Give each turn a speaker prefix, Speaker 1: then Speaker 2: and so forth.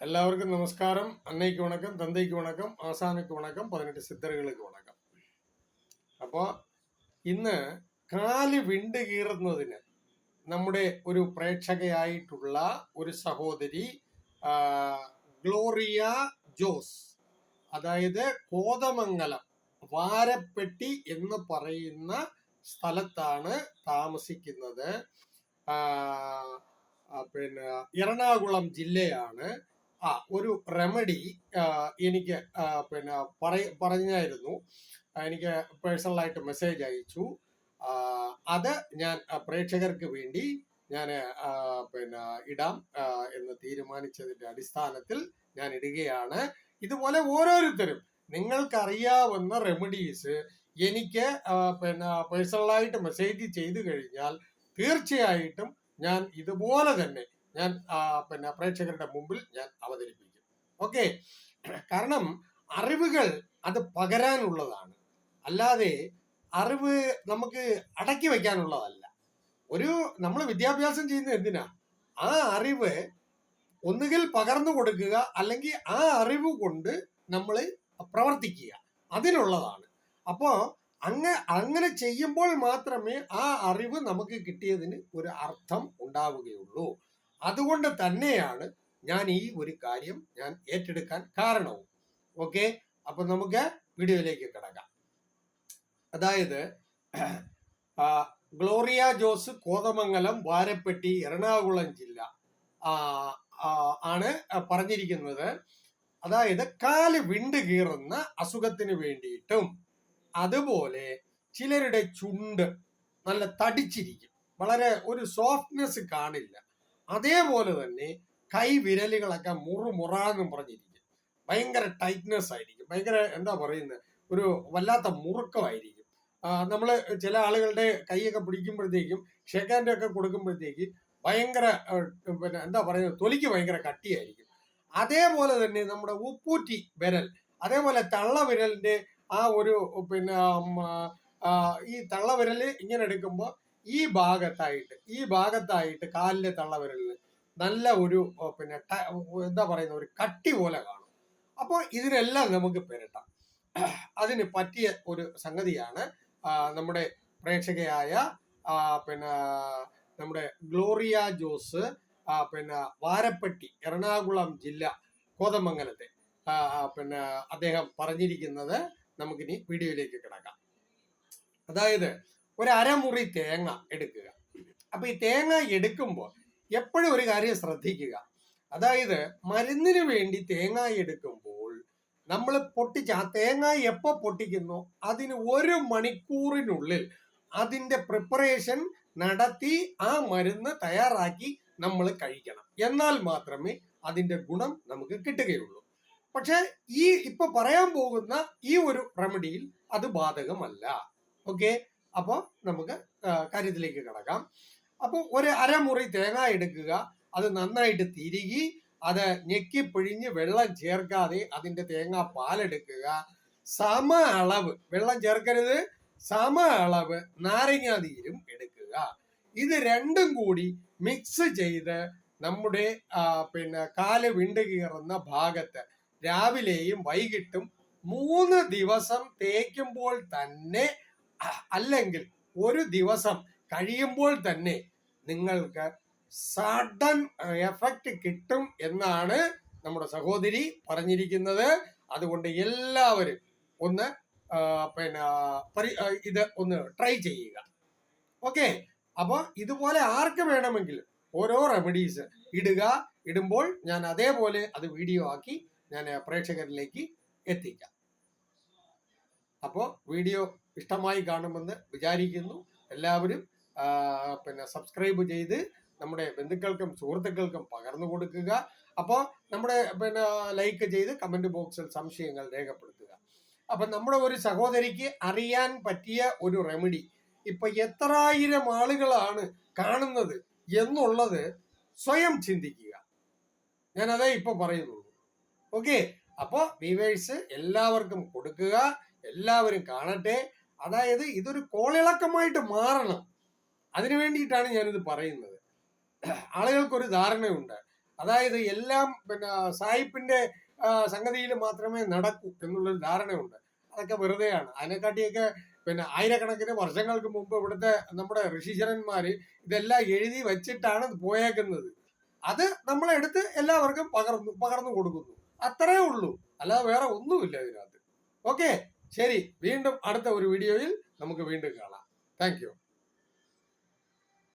Speaker 1: எல்லாருக்கும் நமஸ்காரம் அன்னைக்கு வணக்கம் தந்தைக்கு வணக்கம் ஆசானுக்கு வணக்கம் പതിനെട്ട് സിദ്ധറുകൾക്ക് വണക്കം അപ്പോൾ ഇന്ന് കാല് വിണ്ട് കീറുന്നതിന് നമ്മുടെ ഒരു പ്രേക്ഷകയായിട്ടുള്ള ഒരു സഹോദരി ആ, ഗ്ലോറിയ ജോസ് അതായത് കോതമംഗലം വാരപ്പെട്ടി എന്ന് പറയുന്ന സ്ഥലത്താണ് താമസിക്കുന്നത് ആ, ആ, പിന്നെ എറണാകുളം ജില്ലയാണ് ആ ഒരു റെമഡി എനിക്ക് പിന്നെ പറ പറഞ്ഞായിരുന്നു. എനിക്ക് പേഴ്സണലായിട്ട് മെസ്സേജ് അയച്ചു. അത് ഞാൻ പ്രേക്ഷകർക്ക് വേണ്ടി ഞാൻ പിന്നെ ഇടാം എന്ന് തീരുമാനിച്ചതിന്റെ അടിസ്ഥാനത്തിൽ ഞാൻ ഇടുകയാണ്. ഇതുപോലെ ഓരോരുത്തരും നിങ്ങൾക്കറിയാവുന്ന റെമഡീസ് എനിക്ക് പിന്നെ പേഴ്സണലായിട്ട് മെസ്സേജ് ചെയ്തു കഴിഞ്ഞാൽ തീർച്ചയായിട്ടും ഞാൻ ഇതുപോലെ തന്നെ ഞാൻ പിന്നെ പ്രേക്ഷകരുടെ മുമ്പിൽ ഞാൻ അവതരിപ്പിക്കും. ഓക്കെ. കാരണം അറിവുകൾ അത് പകരാനുള്ളതാണ്. അല്ലാതെ അറിവ് നമുക്ക് അടക്കി വയ്ക്കാനുള്ളതല്ല. ഒരു നമ്മൾ വിദ്യാഭ്യാസം ചെയ്യുന്ന എന്തിനാ? ആ അറിവ് ഒന്നുകിൽ പകർന്നു കൊടുക്കുക അല്ലെങ്കിൽ ആ അറിവ് കൊണ്ട് നമ്മൾ പ്രവർത്തിക്കുക. അതിനുള്ളതാണ്. അപ്പോൾ അങ്ങ അങ്ങനെ ചെയ്യുമ്പോൾ മാത്രമേ ആ അറിവ് നമുക്ക് കിട്ടിയതിന് ഒരു അർത്ഥം ഉണ്ടാവുകയുള്ളൂ. അതുകൊണ്ട് തന്നെയാണ് ഞാൻ ഈ ഒരു കാര്യം ഞാൻ ഏറ്റെടുക്കാൻ കാരണവും. ഓക്കെ അപ്പൊ നമുക്ക് വീഡിയോയിലേക്ക് കിടക്കാം. അതായത് ഗ്ലോറിയ ജോസ് കോതമംഗലം വാരപ്പെട്ടി എറണാകുളം ജില്ല ആണ് പറഞ്ഞിരിക്കുന്നത്. അതായത് കാൽ വിണ്ട് കീറുന്ന അസുഖത്തിന് വേണ്ടിയിട്ടും അതുപോലെ ചിലരുടെ ചുണ്ട് നല്ല തടിച്ചിരിക്കും. വളരെ ഒരു സോഫ്റ്റ്നെസ് കാണില്ല. അതേപോലെ തന്നെ കൈ വിരലുകളൊക്കെ മുറു മുറാന്നും പറഞ്ഞിരിക്കും. ഭയങ്കര ടൈറ്റ്നെസ് ആയിരിക്കും. ഭയങ്കര എന്താ പറയുന്നത് ഒരു വല്ലാത്ത മുറുക്കമായിരിക്കും. നമ്മൾ ചില ആളുകളുടെ കൈയൊക്കെ പിടിക്കുമ്പോഴത്തേക്കും ഷെക്കാന്റെ ഒക്കെ കൊടുക്കുമ്പോഴത്തേക്ക് ഭയങ്കര പിന്നെ എന്താ പറയുന്നത് തൊലിക്ക് ഭയങ്കര കട്ടിയായിരിക്കും. അതേപോലെ തന്നെ നമ്മുടെ ഉപ്പൂറ്റി വിരൽ അതേപോലെ തള്ള വിരലിന്റെ ആ ഒരു പിന്നെ ഈ തള്ളവിരൽ ഇങ്ങനെ എടുക്കുമ്പോൾ ഈ ഭാഗത്തായിട്ട് ഈ ഭാഗത്തായിട്ട് കാലിലെ തള്ളവിരലിന് നല്ല ഒരു പിന്നെ എന്താ പറയുന്ന ഒരു കട്ടി പോലെ കാണും. അപ്പോൾ ഇതിനെല്ലാം നമുക്ക് പെരട്ടാം. അതിന് പറ്റിയ ഒരു സംഗതിയാണ് നമ്മുടെ പ്രേക്ഷകയായ പിന്നെ നമ്മുടെ ഗ്ലോറിയ ജോസ് പിന്നെ വാരപ്പെട്ടി എറണാകുളം ജില്ല കോതമംഗലത്തെ പിന്നെ അദ്ദേഹം പറഞ്ഞിരിക്കുന്നത് നമുക്കിനി വീഡിയോയിലേക്ക് കിടക്കാം. അതായത് ഒരു അരമുറി തേങ്ങ എടുക്കുക. അപ്പൊ ഈ തേങ്ങ എടുക്കുമ്പോൾ എപ്പോഴും ഒരു കാര്യം ശ്രദ്ധിക്കുക. അതായത് മരുന്നിന് വേണ്ടി തേങ്ങ എടുക്കുമ്പോൾ നമ്മൾ പൊട്ടിച്ച് ആ തേങ്ങ എപ്പോ പൊട്ടിക്കുന്നു? അതിന് ഒരു മണിക്കൂറിനുള്ളിൽ അതിന്റെ പ്രിപ്പറേഷൻ നടത്തി ആ മരുന്ന് തയ്യാറാക്കി നമ്മൾ കഴിക്കണം. എന്നാൽ മാത്രമേ അതിന്റെ ഗുണം നമുക്ക് കിട്ടുകയുള്ളൂ. പക്ഷേ ഈ ഇപ്പൊ പറയാൻ പോകുന്ന ഈ ഒരു റെമഡിയിൽ അത് ബാധകമല്ല. ഓക്കെ അപ്പോൾ നമുക്ക് കാര്യത്തിലേക്ക് കിടക്കാം. അപ്പോൾ ഒരു അരമുറി തേങ്ങ എടുക്കുക. അത് നന്നായിട്ട് തിരികി അത് ഞെക്കി പിഴിഞ്ഞ് വെള്ളം ചേർക്കാതെ അതിന്റെ തേങ്ങ പാലെടുക്കുക. സമ അളവ് വെള്ളം ചേർക്കരുത്. സമ അളവ് നാരങ്ങാതീരും എടുക്കുക. ഇത് രണ്ടും കൂടി മിക്സ് ചെയ്ത് നമ്മുടെ പിന്നെ കാൽ വിണ്ട് കീറുന്ന ഭാഗത്ത് രാവിലെയും വൈകിട്ടും മൂന്ന് ദിവസം തേക്കുമ്പോൾ തന്നെ അല്ലെങ്കിൽ ഒരു ദിവസം കഴിയുമ്പോൾ തന്നെ നിങ്ങൾക്ക് സഡൻ എഫക്റ്റ് കിട്ടും എന്നാണ് നമ്മുടെ സഹോദരി പറഞ്ഞിരിക്കുന്നത്. അതുകൊണ്ട് എല്ലാവരും ഒന്ന് പിന്നെ പരി- ഇത് ഒന്ന് ട്രൈ ചെയ്യുക. ഓക്കെ അപ്പോൾ ഇതുപോലെ ആർക്ക് വേണമെങ്കിലും ഓരോ റെമഡീസ് ഇടുക. ഇടുമ്പോൾ ഞാൻ അതേപോലെ അത് വീഡിയോ ആക്കി ഞാൻ പ്രേക്ഷകരിലേക്ക് എത്തിക്കാം. അപ്പോൾ വീഡിയോ ഇഷ്ടമായി കാണുമെന്ന് വിചാരിക്കുന്നു. എല്ലാവരും പിന്നെ സബ്സ്ക്രൈബ് ചെയ്ത് നമ്മുടെ ബന്ധുക്കൾക്കും സുഹൃത്തുക്കൾക്കും പകർന്നു കൊടുക്കുക. അപ്പോൾ നമ്മുടെ പിന്നെ ലൈക്ക് ചെയ്ത് കമന്റ് ബോക്സിൽ സംശയങ്ങൾ രേഖപ്പെടുത്തുക. അപ്പം നമ്മുടെ ഒരു സഹോദരിക്ക് അറിയാൻ പറ്റിയ ഒരു റെമഡി. ഇപ്പൊ എത്രായിരം ആളുകളാണ് കാണുന്നത് എന്നുള്ളത് സ്വയം ചിന്തിക്കുക. ഞാൻ അതേ ഇപ്പൊ പറയുന്നുള്ളൂ. ഓക്കെ? അപ്പോൾ വീവേഴ്സ് എല്ലാവർക്കും കൊടുക്കുക. എല്ലാവരും കാണട്ടെ. അതായത് ഇതൊരു കോളിളക്കമായിട്ട് മാറണം. അതിനു വേണ്ടിയിട്ടാണ് ഞാനിത് പറയുന്നത്. ആളുകൾക്കൊരു ധാരണയുണ്ട്. അതായത് എല്ലാം പിന്നെ സായിപ്പിന്റെ സംഗതിയിൽ മാത്രമേ നടക്കൂ എന്നുള്ളൊരു ധാരണയുണ്ട്. അതൊക്കെ വെറുതെയാണ്. അതിനെക്കാട്ടിയൊക്കെ പിന്നെ ആയിരക്കണക്കിന് വർഷങ്ങൾക്ക് മുമ്പ് ഇവിടുത്തെ നമ്മുടെ ഋഷീശ്വരന്മാര് ഇതെല്ലാം എഴുതി വെച്ചിട്ടാണ് പോയേക്കുന്നത്. അത് നമ്മളെടുത്ത് എല്ലാവർക്കും പകർന്നു പകർന്നു കൊടുക്കുന്നു. അത്രേ ഉള്ളൂ. അല്ലാതെ വേറെ ഒന്നുമില്ല ഇതിനകത്ത്. ഓക്കെ? ശരി വീണ്ടും അടുത്ത ഒരു വീഡിയോയിൽ നമുക്ക് വീണ്ടും കാണാം താങ്ക്